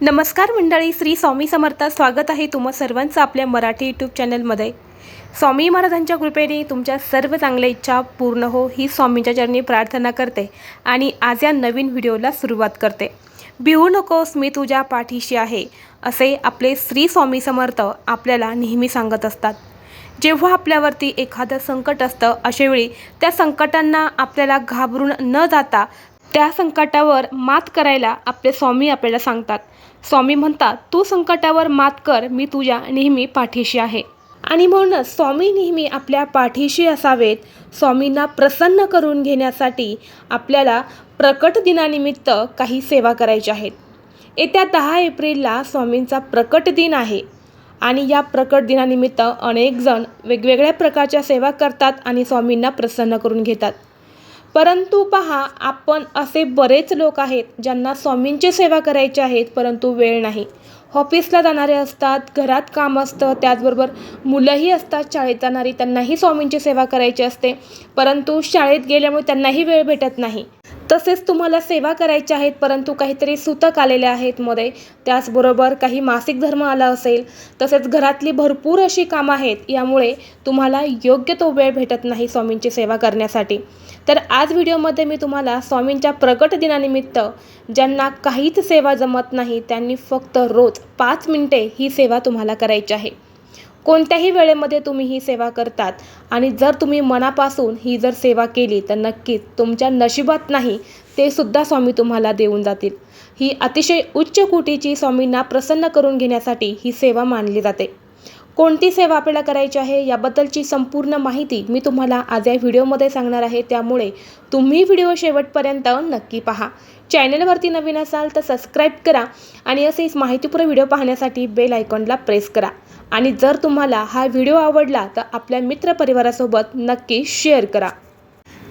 नमस्कार मंडळी श्री स्वामी समर्थ. स्वागत आहे तुम्हा सर्वांचं आपल्या मराठी यूट्यूब चॅनलमध्ये. स्वामी महाराजांच्या कृपेने तुमच्या सर्व चांगल्या इच्छा पूर्ण हो ही स्वामींच्या चरणी प्रार्थना करते आणि आज या नवीन व्हिडिओला सुरुवात करते. भिवू नकोस मी तुझ्या पाठीशी आहे असे आपले श्री स्वामी समर्थ आपल्याला नेहमी सांगत असतात. जेव्हा आपल्यावरती एखादं संकट असतं अशावेळी त्या संकटांना आपल्याला घाबरून न जाता त्या संकटावर मात करायला आपले स्वामी आपल्याला सांगतात. स्वामी म्हणतात तू संकटावर मात कर मी तुझ्या नेहमी पाठीशी आहे. आणि म्हणूनच स्वामी नेहमी आपल्या पाठीशी असावेत. स्वामींना प्रसन्न करून घेण्यासाठी आपल्याला प्रकट दिनानिमित्त काही सेवा करायच्या आहेत. येत्या दहा एप्रिलला स्वामींचा प्रकट दिन आहे. आणि या प्रकट दिनानिमित्त अनेक जण वेगवेगळ्या प्रकारच्या सेवा करतात आणि स्वामींना प्रसन्न करून घेतात. परंतु पहा आपण असे बरेच लोक आहेत ज्यांना स्वामींची सेवा करायची आहेत परंतु वेळ नाही. ऑफिसला जाणारे असतात घरात काम असतं त्याचबरोबर मुलंही असतात शाळेत जाणारी त्यांनाही स्वामींची सेवा करायची असते. परंतु शाळेत गेल्यामुळे त्यांनाही वेळ भेटत नाही. तसेच तुम्हाला सेवा करायच्या आहेत परंतु काहीतरी सूतक आलेले आहेत मध्ये. त्याचबरोबर काही मासिक धर्म आला असेल तसेच घरातली भरपूर अशी कामं आहेत यामुळे तुम्हाला योग्य तो वेळ भेटत नाही स्वामींची सेवा करण्यासाठी. तर आज व्हिडिओमध्ये मी तुम्हाला स्वामींच्या प्रकट दिनानिमित्त ज्यांना काहीच सेवा जमत नाही त्यांनी फक्त रोज पाच मिनिटे ही सेवा तुम्हाला करायची आहे. कोणत्याही वेळेमध्ये तुम्ही ही सेवा करतात आणि जर तुम्ही मनापासून ही जर सेवा केली तर नक्कीच तुमच्या नशिबात नाही ते सुद्धा स्वामी तुम्हाला देऊन जातील. ही अतिशय उच्च कोटीची स्वामींना प्रसन्न करून घेण्यासाठी ही सेवा मानली जाते. कोणती सेवा आपल्याला करायची आहे याबद्दलची संपूर्ण माहिती मी तुम्हाला आज या व्हिडिओमध्ये सांगणार आहे. त्यामुळे तुम्ही व्हिडिओ शेवटपर्यंत नक्की पहा. चॅनलवरती नवीन असाल तर सबस्क्राईब करा आणि असेच माहितीपूर्ण व्हिडिओ पाहण्यासाठी बेल आयकॉनला प्रेस करा. आणि जर तुम्हाला हा व्हिडिओ आवडला तर आपल्या मित्रपरिवारासोबत नक्की शेअर करा.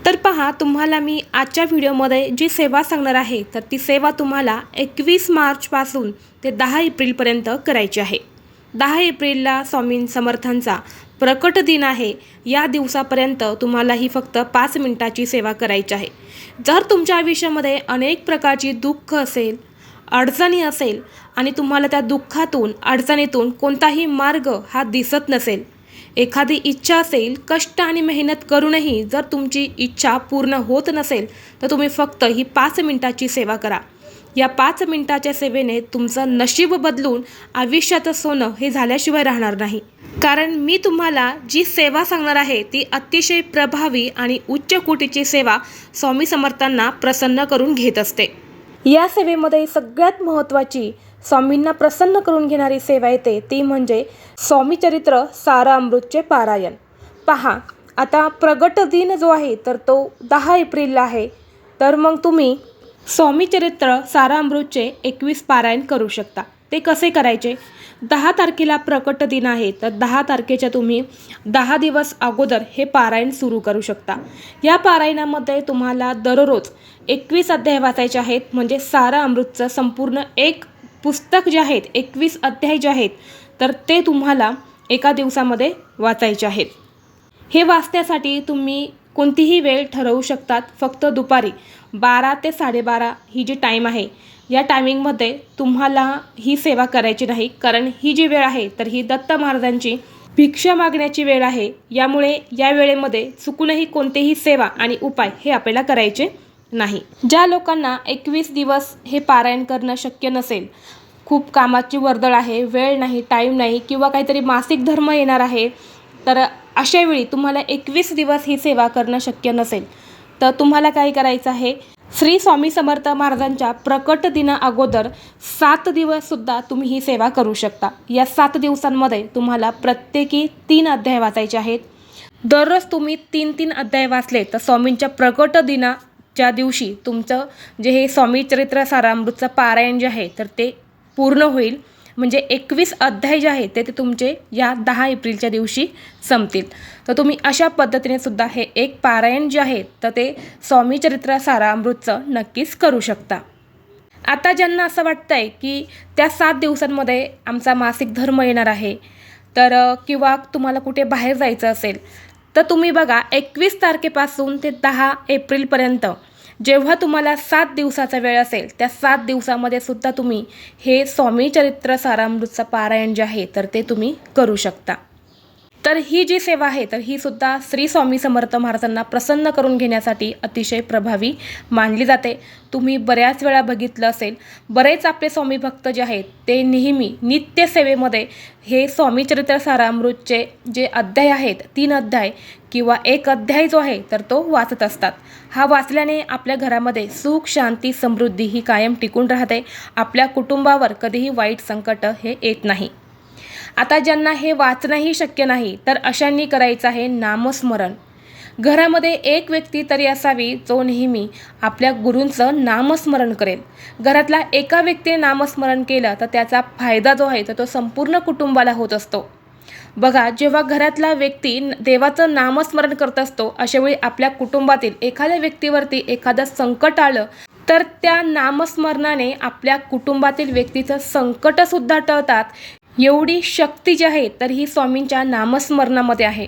तर पहा तुम्हाला मी आजच्या व्हिडिओमध्ये जी सेवा सांगणार आहे तर ती सेवा तुम्हाला एकवीस मार्चपासून ते दहा एप्रिलपर्यंत करायची आहे. दहा एप्रिलला स्वामी समर्थांचा प्रकट दिन आहे. या दिवसापर्यंत तुम्हाला ही फक्त पाच मिनिटाची सेवा करायची आहे. जर तुमच्या आयुष्यामध्ये अनेक प्रकारची दुःख असेल अडचणी असेल आणि तुम्हाला त्या दुःखातून अडचणीतून कोणताही मार्ग हा दिसत नसेल. एखादी इच्छा असेल कष्ट आणि मेहनत करूनही जर तुमची इच्छा पूर्ण होत नसेल तर तुम्ही फक्त ही पाच मिनिटाची सेवा करा. या पाच मिनिटाच्या सेवेने तुमचं नशीब बदलून आयुष्याचं सोनं हे झाल्याशिवाय राहणार नाही. कारण मी तुम्हाला जी सेवा सांगणार आहे ती अतिशय प्रभावी आणि उच्च कोटीची सेवा स्वामी समर्थांना प्रसन्न करून घेत असते. या सेवेमध्ये सगळ्यात महत्त्वाची स्वामींना प्रसन्न करून घेणारी सेवा येते ती म्हणजे स्वामी चरित्र सारा अमृतचे पारायण. पहा आता प्रगट दिन जो आहे तर तो दहा एप्रिलला आहे. तर मग तुम्ही स्वामी चरित्र सारा अमृतचे एकवीस पारायण करू शकता. ते कसे करायचे? दहा तारखेला प्रकट दिन आहे तर दहा तारखेच्या तुम्ही दहा दिवस अगोदर हे पारायण सुरू करू शकता. या पारायणामध्ये तुम्हाला दररोज एकवीस अध्याय वाचायचे आहेत म्हणजे सारा अमृतचं संपूर्ण एक पुस्तक जे आहेत एकवीस अध्याय जे आहेत तर ते तुम्हाला एका दिवसामध्ये वाचायचे आहेत. हे वाचण्यासाठी तुम्ही कोणतीही वेळ ठरवू शकतात फक्त दुपारी बारा ते साडेबारा ही जी टाईम आहे या टायमिंगमध्ये तुम्हाला ही सेवा करायची नाही. कारण ही जी वेळ आहे तर ही दत्त महाराजांची भिक्षा मागण्याची वेळ आहे. यामुळे या वेळेमध्ये चुकूनही कोणतेही सेवा आणि उपाय हे आपल्याला करायचे नाही. ज्या लोकांना एकवीस दिवस हे पारायण करणं शक्य नसेल खूप कामाची वर्दळ आहे वेळ नाही टाईम नाही किंवा काहीतरी मासिक धर्म येणार आहे तर अशावेळी तुम्हाला एकवीस दिवस ही सेवा करणं शक्य नसेल. तर तुम्हाला काय करायचं आहे? श्री स्वामी समर्थ महाराजांच्या प्रकट दिना अगोदर सात दिवससुद्धा तुम्ही ही सेवा करू शकता. या सात दिवसांमध्ये तुम्हाला प्रत्येकी तीन अध्याय वाचायचे आहेत. दररोज तुम्ही तीन तीन अध्याय वाचले तर स्वामींच्या प्रकट दिनाच्या दिवशी तुमचं जे हे स्वामी चरित्र सारामृतचं पारायण जे आहे तर ते पूर्ण होईल. म्हणजे एकवीस अध्याय जे आहेत ते ते तुमचे या दहा एप्रिलच्या दिवशी संपतील. तर तुम्ही अशा पद्धतीने सुद्धा हे एक पारायण जे आहे तर ते स्वामी चरित्र सारामृतचं नक्कीच करू शकता. आता ज्यांना असं वाटतं आहे की त्या सात दिवसांमध्ये आमचा मासिक धर्म येणार आहे तर किंवा तुम्हाला कुठे बाहेर जायचं असेल तर तुम्ही बघा एकवीस तारखेपासून ते दहा एप्रिलपर्यंत जेव्हा तुम्हाला सात दिवसाचा वेळ असेल त्या सात दिवसामध्ये सुद्धा तुम्ही हे स्वामी चरित्र सारामृतचं पारायण जे आहे तर ते तुम्ही करू शकता. तर ही जी सेवा आहे तर ही सुद्धा श्री स्वामी समर्थ महाराजांना प्रसन्न करून घेण्यासाठी अतिशय प्रभावी मानली जाते. तुम्ही बऱ्याच वेळा बघितलं असेल बरेच आपले स्वामी भक्त जे आहेत ते नेहमी नित्य सेवेमध्ये हे स्वामी चरित्र सारामृतचे जे अध्याय आहेत तीन अध्याय किंवा एक अध्याय जो आहे तर तो वाचत असतात. हा वाचल्याने आपल्या घरामध्ये सुख शांती समृद्धी ही कायम टिकून राहते. आपल्या कुटुंबावर कधीही वाईट संकट हे येत नाही. आता ज्यांना हे वाचणंही शक्य नाही तर अशांनी करायचं आहे नामस्मरण. घरामध्ये एक व्यक्ती तरी असावी जो नेहमी आपल्या गुरूंचं नामस्मरण करेल. घरातला एका व्यक्तीने नामस्मरण केलं तर त्याचा फायदा जो आहे तर तो संपूर्ण कुटुंबाला होत असतो. बघा जेव्हा घरातला व्यक्ती देवाचं नामस्मरण करत असतो अशावेळी आपल्या कुटुंबातील एखाद्या व्यक्तीवरती एखादं संकट आलं तर त्या नामस्मरणाने आपल्या कुटुंबातील व्यक्तीचं संकटसुद्धा टळतात. एवढी शक्ती जी आहे तर ही स्वामींच्या नामस्मरणामध्ये आहे.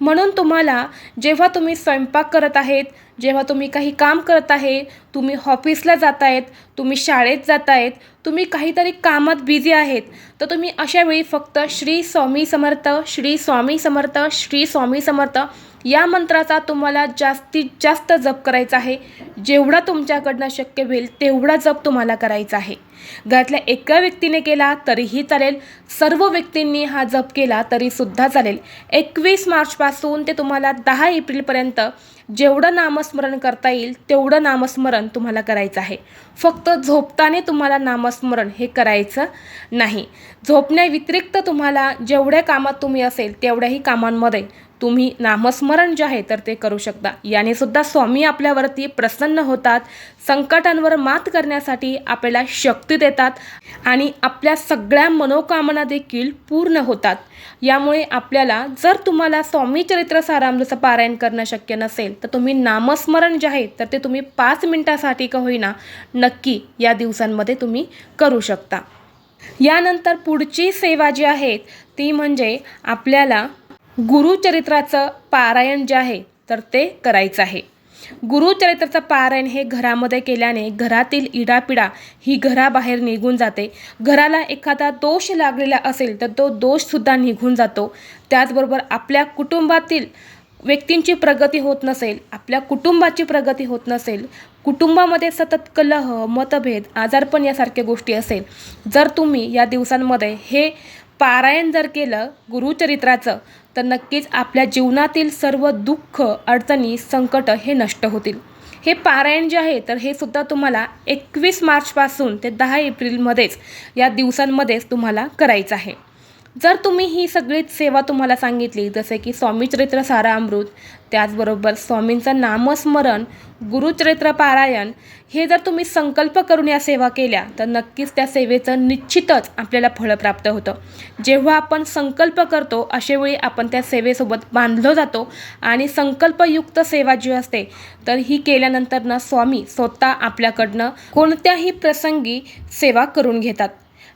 म्हणून तुम्हाला जेव्हा तुम्ही स्वयंपाक करत आहेत जेव्हा तुम्ही काही काम करत आहे तुम्ही ऑफिसला जात आहेत तुम्ही शाळेत जात आहेत तुम्ही काहीतरी कामात बिझी आहेत तर तुम्ही अशावेळी फक्त श्री स्वामी समर्थ श्री स्वामी समर्थ श्री स्वामी समर्थ या मंत्राचा तुम्हाला जास्तीत जास्त जप करायचा आहे. जेवढा तुमच्याकडनं शक्य होईल तेवढा जप तुम्हाला करायचा आहे. घरातल्या एका व्यक्तीने केला तरीही चालेल सर्व व्यक्तींनी हा जप केला तरीसुद्धा चालेल. एकवीस मार्चपासून ते तुम्हाला दहा एप्रिलपर्यंत जेवढं नामस्मरण करता येईल तेवढं नामस्मरण तुम्हाला करायचं आहे. फक्त झोपताने तुम्हाला नामस्मरण हे करायचं नाही. झोपण्याव्यतिरिक्त तुम्हाला जेवढ्या कामात तुम्ही असेल तेवढ्याही कामांमध्ये तुम्ही नामस्मरण जे आहे तर ते करू शकता. याने सुद्धा स्वामी आपल्यावरती प्रसन्न होतात संकटांवर मात करण्यासाठी आपल्याला शक्ती देतात आणि आपल्या सगळ्या मनोकामना देखील पूर्ण होतात. यामुळे आपल्याला जर तुम्हाला स्वामी चरित्र सारामृतचं पारायण करणं शक्य नसेल तर तुम्ही नामस्मरण जे आहे तर ते तुम्ही पाच मिनटासाठी का होईना नक्की या दिवसांमध्ये तुम्ही करू शकता. यानंतर पुढची सेवा जी आहे ती म्हणजे आपल्याला गुरुचरित्राचं पारायण जे आहे तर ते करायचं आहे. गुरुचरित्राचं पारायण हे घरामध्ये केल्याने घरातील इडापिडा ही घराबाहेर निघून जाते. घराला एखादा दोष लागलेला असेल तर तो दोषसुद्धा निघून जातो. त्याचबरोबर आपल्या कुटुंबातील व्यक्तींची प्रगती होत नसेल आपल्या कुटुंबाची प्रगती होत नसेल कुटुंबामध्ये सतत कलह मतभेद आजारपण यासारख्या गोष्टी असेल जर तुम्ही या दिवसांमध्ये हे पारायण जर केलं गुरुचरित्राचं तर नक्कीच आपल्या जीवनातील सर्व दुःख अडचणी संकट हे नष्ट होतील. हे पारायण जे आहे तर हे सुद्धा तुम्हाला एकवीस मार्चपासून ते दहा एप्रिलमध्येच या दिवसांमध्येच तुम्हाला करायचं आहे. जर तुम्ही ही सगळीच सेवा तुम्हाला सांगितली जसे की स्वामी चरित्र सारामृत त्याचबरोबर स्वामींचं नामस्मरण गुरुचरित्र पारायण हे जर तुम्ही संकल्प करून या सेवा केल्या तर नक्कीच त्या सेवेचं निश्चितच आपल्याला फळं प्राप्त होतं. जेव्हा आपण संकल्प करतो अशावेळी आपण त्या सेवेसोबत बांधलो जातो आणि संकल्पयुक्त सेवा जी असते तर ही केल्यानंतर ना स्वामी स्वतः आपल्याकडनं कोणत्याही प्रसंगी सेवा करून घेतात.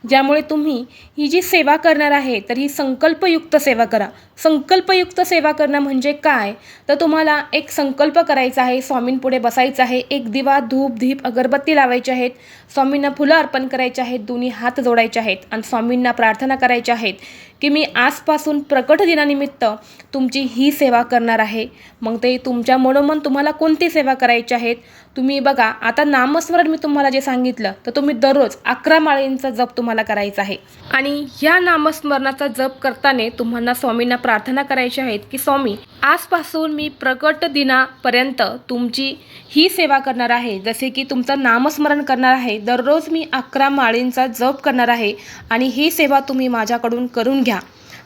ज्यामुळे तुम्ही ही जी सेवा करणार आहे तर ही संकल्पयुक्त सेवा करा. संकल्पयुक्त सेवा करणं म्हणजे काय? तर तुम्हाला एक संकल्प करायचा आहे स्वामींपुढे बसायचं आहे एक दिवा धूप धीप अगरबत्ती लावायची आहेत स्वामींना फुलं अर्पण करायचे आहेत दोन्ही हात जोडायचे आहेत आणि स्वामींना प्रार्थना करायच्या आहेत. की मी आजपासून प्रकट दिनानिमित्त तुमची ही सेवा करणार आहे. मग ते तुमच्या मनोमन तुम्हाला कोणती सेवा करायची आहेत? तुम्ही बघा आता नामस्मरण मी तुम्हाला जे सांगितलं तर तुम्ही दररोज अकरा माळींचा जप तुम्हाला करायचा आहे. आणि ह्या नामस्मरणाचा जप करताना तुम्हाला स्वामींना प्रार्थना करायची आहेत की स्वामी आजपासून मी प्रकट दिनापर्यंत तुमची ही सेवा करणार आहे. जसे की तुमचं नामस्मरण करणार आहे. दररोज मी अकरा माळींचा जप करणार आहे आणि ही सेवा तुम्ही माझ्याकडून करून घ्या. घ्या.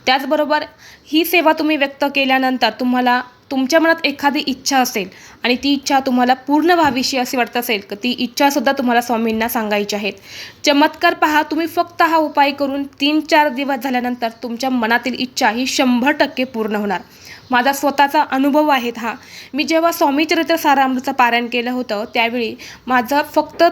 त्याचबरोबर ही सेवा तुम्ही व्यक्त केल्यानंतर तुम्हाला तुमच्या मनात एखादी इच्छा असेल आणि ती इच्छा तुम्हाला पूर्ण व्हावीशी अशी वाटत असेल तर ती इच्छासुद्धा तुम्हाला स्वामींना सांगायची आहेत. चमत्कार पहा तुम्ही फक्त हा उपाय करून तीन चार दिवस झाल्यानंतर तुमच्या मनातील इच्छा ही शंभर टक्के पूर्ण होणार. माझा स्वतःचा अनुभव आहेत हा. मी जेव्हा स्वामी चरित्र सारामृतचं पारायण केलं होतं त्यावेळी माझं फक्त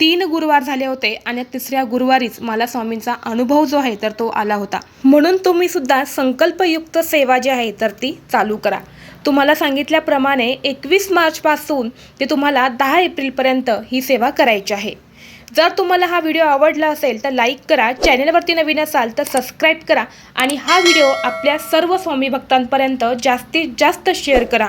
तीन गुरुवार झाले होते आणि तिसऱ्या गुरुवारीच मला स्वामींचा अनुभव जो आहे तर तो आला होता. म्हणून तुम्ही सुद्धा संकल्पयुक्त सेवा जी आहे तर ती चालू करा. तुम्हाला सांगितल्याप्रमाणे एकवीस मार्चपासून ते तुम्हाला दहा एप्रिलपर्यंत ही सेवा करायची आहे. जर तुम्हाला हा व्हिडिओ आवडला असेल तर लाईक करा चॅनलवरती नवीन असाल तर सबस्क्राईब करा आणि हा व्हिडिओ आपल्या सर्व स्वामी भक्तांपर्यंत जास्तीत जास्त शेअर करा.